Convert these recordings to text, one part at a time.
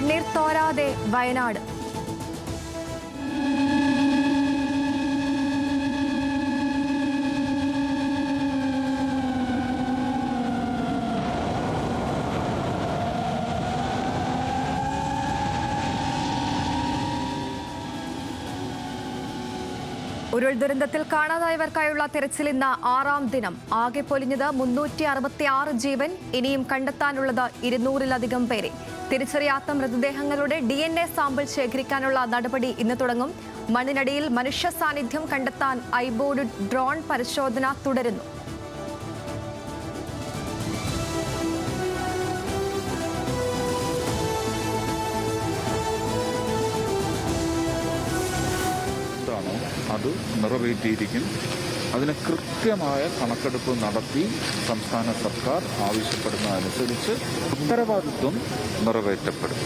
കണ്ണീർ തോരാതെ വയനാട്. ഉരുൾ ദുരന്തത്തിൽ കാണാതായവർക്കായുള്ള തെരച്ചിൽ ഇന്ന് ആറാം ദിനം. ആകെ പൊലിഞ്ഞത് മുന്നൂറ്റി അറുപത്തി ആറ് ജീവൻ ഇനിയും കണ്ടെത്താനുള്ളത് ഇരുന്നൂറിലധികം പേരെ. തിരിച്ചറിയാത്ത മൃതദേഹങ്ങളുടെ ഡി എൻ എ സാമ്പിൾ ശേഖരിക്കാനുള്ള നടപടി ഇന്ന് തുടങ്ങും. മണ്ണിനടിയിൽ മനുഷ്യ സാന്നിധ്യം കണ്ടെത്താൻ ഐബോർഡ് ഡ്രോൺ പരിശോധന തുടരുന്നു. അത് നിറവേറ്റിയിരിക്കും. അതിന് കൃത്യമായ കണക്കെടുപ്പ് നടത്തി സംസ്ഥാന സർക്കാർ ആവശ്യപ്പെടുന്നതനുസരിച്ച് ഉത്തരവാദിത്വം നിറവേറ്റപ്പെടും.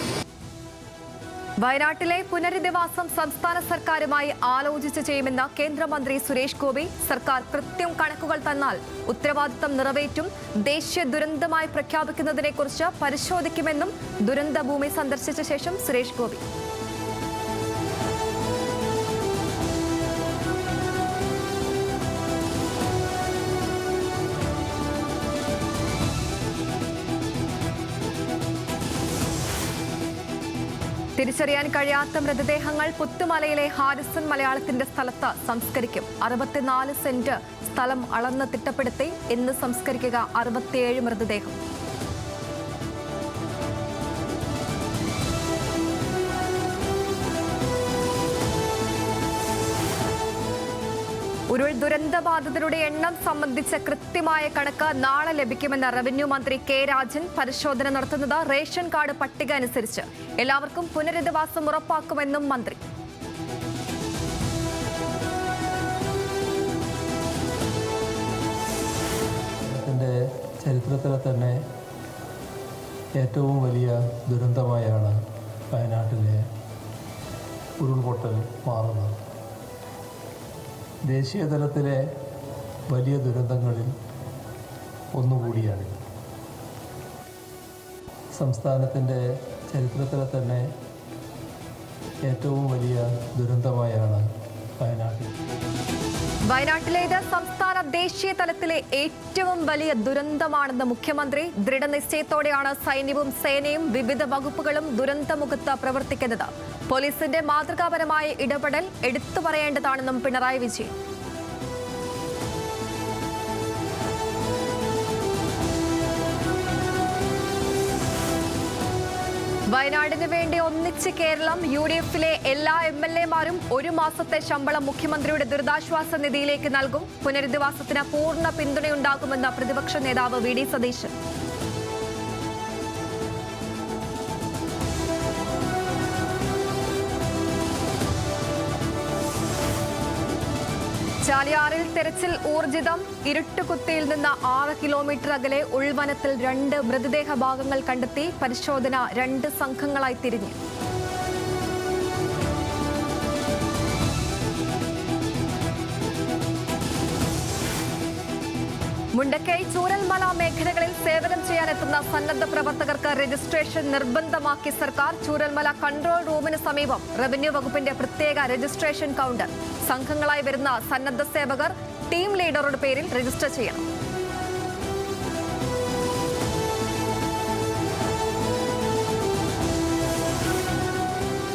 വയനാട്ടിലെ പുനരധിവാസം സംസ്ഥാന സർക്കാരുമായി ആലോചിച്ച് ചെയ്യുമെന്ന് കേന്ദ്രമന്ത്രി സുരേഷ് ഗോപി സർക്കാർ കൃത്യം കണക്കുകൾ തന്നാൽ ഉത്തരവാദിത്തം നിറവേറ്റും ദേശീയ ദുരന്തമായി പ്രഖ്യാപിക്കുന്നതിനെക്കുറിച്ച് പരിശോധിക്കുമെന്നും ദുരന്തഭൂമി സന്ദർശിച്ച ശേഷം സുരേഷ് ഗോപി. തിരിച്ചറിയാൻ കഴിയാത്ത മൃതദേഹങ്ങൾ പുത്തുമലയിലെ ഹാരിസൺ മലയാളത്തിന്റെ സ്ഥലത്ത് സംസ്കരിക്കും. അറുപത്തിനാല് സെന്റ് സ്ഥലം അളന്ന് തിട്ടപ്പെടുത്തി ഇന്ന് സംസ്കരിക്കുക അറുപത്തിയേഴ് മൃതദേഹം. ഉരുൾ ദുരന്തബാധിതരുടെ എണ്ണം സംബന്ധിച്ച കൃത്യമായ കണക്ക് നാളെ ലഭിക്കുമെന്ന് റവന്യൂ മന്ത്രി കെ രാജൻ പരിശോധന നടത്തുന്നത് റേഷൻ കാർഡ് പട്ടിക അനുസരിച്ച്. എല്ലാവർക്കും പുനരധിവാസം ഉറപ്പാക്കുമെന്നും മന്ത്രി. ചരിത്രത്തിലെ തന്നെ ഏറ്റവും വലിയ ദുരന്തമായാണ് വയനാട്ടിലെ ഉരുൾപൊട്ടൽ മാറുന്നത്. ദേശീയ തലത്തിലെ വലിയ ദുരന്തങ്ങളിൽ ഒന്നുകൂടിയാണ്. സംസ്ഥാനത്തിന്റെ ചരിത്രത്തിലെ തന്നെ ഏറ്റവും വലിയ ദുരന്തമായാണ് വയനാട്ടിൽ. വയനാട്ടിലേത് സംസ്ഥാന ദേശീയ തലത്തിലെ ഏറ്റവും വലിയ ദുരന്തമാണെന്ന് മുഖ്യമന്ത്രി ദൃഢനിശ്ചയത്തോടെയാണ് സൈന്യവും സേനയും വിവിധ വകുപ്പുകളും ദുരന്തമുഖത്ത് പ്രവർത്തിക്കുന്നത്. പോലീസിന്റെ മാതൃകാപരമായ ഇടപെടൽ എടുത്തു പറയേണ്ടതാണെന്നും പിണറായി വിജയൻ. വയനാടിന് വേണ്ടി ഒന്നിച്ച് കേരളം യു ഡി എഫിലെ എല്ലാ എം എൽ എമാരും ഒരു മാസത്തെ ശമ്പളം മുഖ്യമന്ത്രിയുടെ ദുരിതാശ്വാസ നിധിയിലേക്ക് നൽകും. പുനരധിവാസത്തിന് പൂർണ പിന്തുണയുണ്ടാകുമെന്ന് പ്രതിപക്ഷ നേതാവ് വി ഡി സതീശൻ. ചാലിയാറിൽ തെരച്ചിൽ ഊർജിതം. ഇരുട്ടുകുത്തിയിൽ നിന്ന് ആറ് കിലോമീറ്റർ അകലെ ഉൾവനത്തിൽ രണ്ട് മൃതദേഹ ഭാഗങ്ങൾ കണ്ടെത്തി പരിശോധന രണ്ട് സംഘങ്ങളായി തിരിഞ്ഞു. മുണ്ടക്കൈ ചൂരൽമല മേഖലകളിൽ സേവനം ചെയ്യാനെത്തുന്ന സന്നദ്ധ പ്രവർത്തകർക്ക് രജിസ്ട്രേഷൻ നിർബന്ധമാക്കി സർക്കാർ ചൂരൽമല കൺട്രോൾ റൂമിന് സമീപം റവന്യൂ വകുപ്പിന്റെ പ്രത്യേക രജിസ്ട്രേഷൻ കൗണ്ടർ. സംഘങ്ങളായി വരുന്ന സന്നദ്ധ സേവകർ ടീം ലീഡറുടെ പേരിൽ രജിസ്റ്റർ ചെയ്യണം.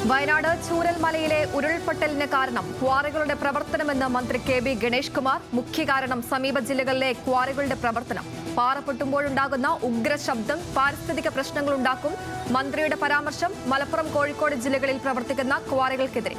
വയനാട് ചൂരൽമലയിലെ ഉരുൾപൊട്ടലിന് കാരണം ക്വാറികളുടെ പ്രവർത്തനമെന്ന് മന്ത്രി കെ ബി ഗണേഷ് കുമാർ. മുഖ്യ കാരണം സമീപ ജില്ലകളിലെ ക്വാറികളുടെ പ്രവർത്തനം. പാറ പൊട്ടുമ്പോഴുണ്ടാകുന്ന ഉഗ്രശബ്ദം പാരിസ്ഥിതിക പ്രശ്നങ്ങളുണ്ടാക്കും. മന്ത്രിയുടെ പരാമർശം മലപ്പുറം കോഴിക്കോട് ജില്ലകളിൽ പ്രവർത്തിക്കുന്ന ക്വാറികൾക്കെതിരെ.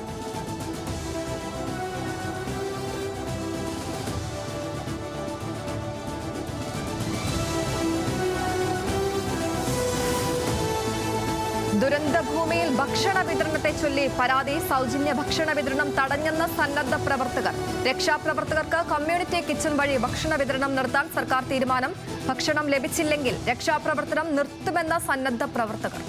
ദുരന്തഭൂമിയിൽ ഭക്ഷണ വിതരണത്തെ ചൊല്ലി പരാതി സൗജന്യ ഭക്ഷണ വിതരണം തടഞ്ഞെന്ന സന്നദ്ധ പ്രവർത്തകർ. രക്ഷാപ്രവർത്തകർക്ക് കമ്മ്യൂണിറ്റി കിച്ചൺ വഴി ഭക്ഷണ വിതരണം നിർത്താൻ സർക്കാർ തീരുമാനം. ഭക്ഷണം ലഭിച്ചില്ലെങ്കിൽ രക്ഷാപ്രവർത്തനം നിർത്തുമെന്ന സന്നദ്ധ പ്രവർത്തകർ.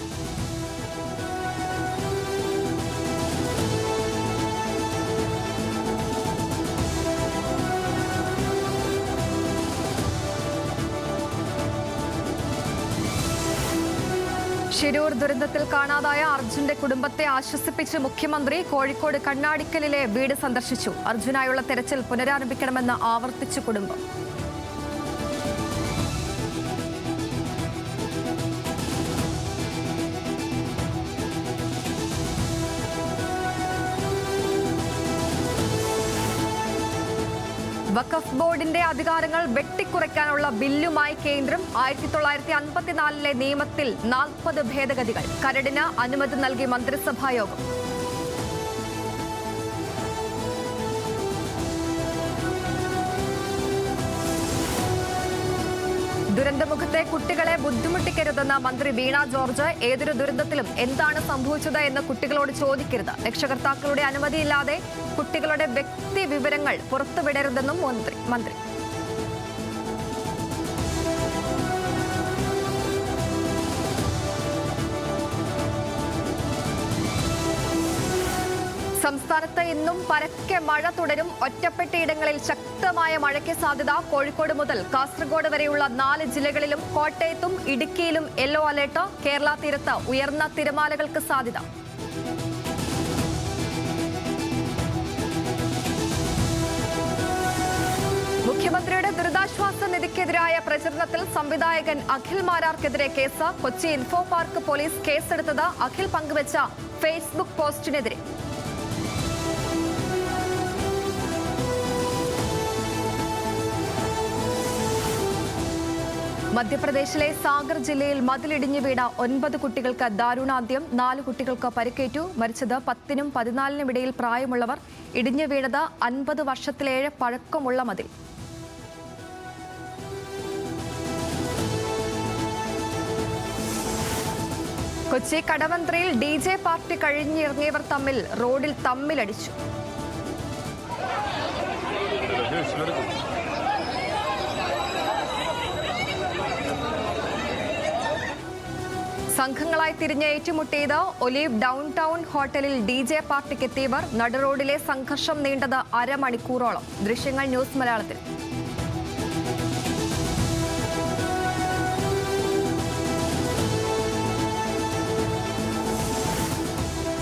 ഷിരൂർ ദുരന്തത്തിൽ കാണാതായ അർജുന്റെ കുടുംബത്തെ ആശ്വസിപ്പിച്ച് മുഖ്യമന്ത്രി കോഴിക്കോട് കണ്ണാടിക്കലിലെ വീട് സന്ദർശിച്ചു. അർജുനായുള്ള തെരച്ചിൽ പുനരാരംഭിക്കണമെന്ന് ആവർത്തിച്ചു കുടുംബം. വഖഫ് ബോർഡിന്റെ അധികാരങ്ങൾ വെട്ടിക്കുറയ്ക്കാനുള്ള ബില്ലുമായി കേന്ദ്രം ആയിരത്തി തൊള്ളായിരത്തി അൻപത്തിനാലിലെ നിയമത്തിൽ നാൽപ്പത് ഭേദഗതികൾ. കരടിന് അനുമതി നൽകി മന്ത്രിസഭായോഗം ദുരന്തമുഖത്തെ കുട്ടികളെ ബുദ്ധിമുട്ടിക്കരുതെന്ന മന്ത്രി വീണ ജോർജ് ഏതൊരു ദുരന്തത്തിലും എന്താണ് സംഭവിച്ചത് എന്ന് കുട്ടികളോട് ചോദിക്കരുത്. രക്ഷകർത്താക്കളുടെ അനുമതിയില്ലാതെ കുട്ടികളുടെ വ്യക്തി വിവരങ്ങൾ പുറത്തുവിടരുതെന്നും മന്ത്രി മന്ത്രി. സംസ്ഥാനത്ത് ഇന്നും പരക്കെ മഴ തുടരും. ഒറ്റപ്പെട്ടയിടങ്ങളിൽ ശക്തമായ മഴയ്ക്ക് സാധ്യത കോഴിക്കോട് മുതൽ കാസർഗോഡ് വരെയുള്ള നാല് ജില്ലകളിലും കോട്ടയത്തും ഇടുക്കിയിലും യെല്ലോ അലേർട്ട് കേരള തീരത്ത് ഉയർന്ന തിരമാലകൾക്ക് സാധ്യത. ദുരിതാശ്വാസ നിധിക്കെതിരായ പ്രചരണത്തിൽ സംവിധായകൻ Akhil മാരാർക്കെതിരെ case. Kochi info park police കേസെടുത്തത് അഖിൽ പങ്കുവച്ച ഫേസ്ബുക്ക് പോസ്റ്റിനെതിരെ. മധ്യപ്രദേശിലെ സാഗർ ജില്ലയിൽ മതിലിടിഞ്ഞു വീണ ഒൻപത് കുട്ടികൾക്ക് ദാരുണാന്ത്യം നാല് കുട്ടികൾക്ക് പരിക്കേറ്റു. മരിച്ചത് പത്തിനും പതിനാലിനും ഇടയിൽ പ്രായമുള്ളവർ. ഇടിഞ്ഞു വീണത് അൻപത് വർഷത്തിലേറെ പഴക്കമുള്ള മതിൽ. കൊച്ചി കടവന്ത്രയിൽ ഡി ജെ പാർട്ടി കഴിഞ്ഞിറങ്ങിയവർ തമ്മിൽ റോഡിൽ തമ്മിലടിച്ചു. സംഘങ്ങളായി തിരിഞ്ഞ് ഏറ്റുമുട്ടിയത് ഒലീവ് ഡൗൺ ടൗൺ ഹോട്ടലിൽ ഡി ജെ പാർട്ടിക്ക് എത്തിയവർ നടുറോഡിലെ സംഘർഷം നീണ്ടത് അരമണിക്കൂറോളം. ദൃശ്യങ്ങൾ ന്യൂസ് മലയാളത്തിൽ.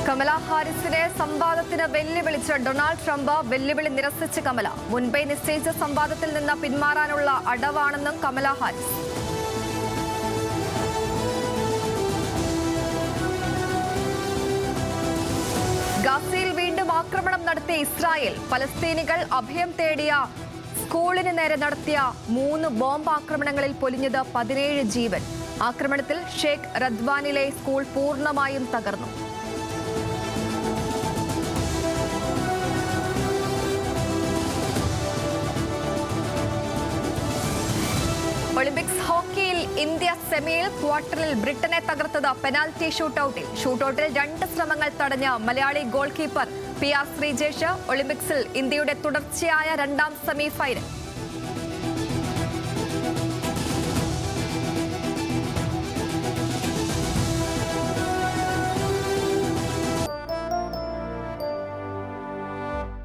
കമല ഹാരിസിനെ സംവാദത്തിന് വെല്ലുവിളിച്ച് ഡൊണാൾഡ് ട്രംപ് വെല്ലുവിളി നിരസിച്ച് കമല. മുൻപേ നിശ്ചയിച്ച സംവാദത്തിൽ നിന്ന് പിന്മാറാനുള്ള അടവാണെന്നും കമല ഹാരിസ്. ഗാസയിൽ വീണ്ടും ആക്രമണം നടത്തിയ ഇസ്രായേൽ. പലസ്തീനികൾ അഭയം തേടിയ സ്കൂളിന് നേരെ നടത്തിയ മൂന്ന് ബോംബ് ആക്രമണങ്ങളിൽ പൊലിഞ്ഞത് പതിനേഴ് ജീവൻ. ആക്രമണത്തിൽ ഷേഖ് റദ്വാനിലെ സ്കൂൾ പൂർണമായും തകർന്നു. ഒളിമ്പിക്സ് ഹോക്കിയിൽ ഇന്ത്യ സെമിയിൽ ക്വാർട്ടറിൽ ബ്രിട്ടനെ തകർത്തത് പെനാൽറ്റി ഷൂട്ടൌട്ടിൽ. ഷൂട്ടൌട്ടിൽ രണ്ട് ശ്രമങ്ങൾ തടഞ്ഞ Malayali goalkeeper P R Sreejesh ഒളിമ്പിക്സിൽ ഇന്ത്യയുടെ തുടർച്ചയായ രണ്ടാം സെമി ഫൈനൽ.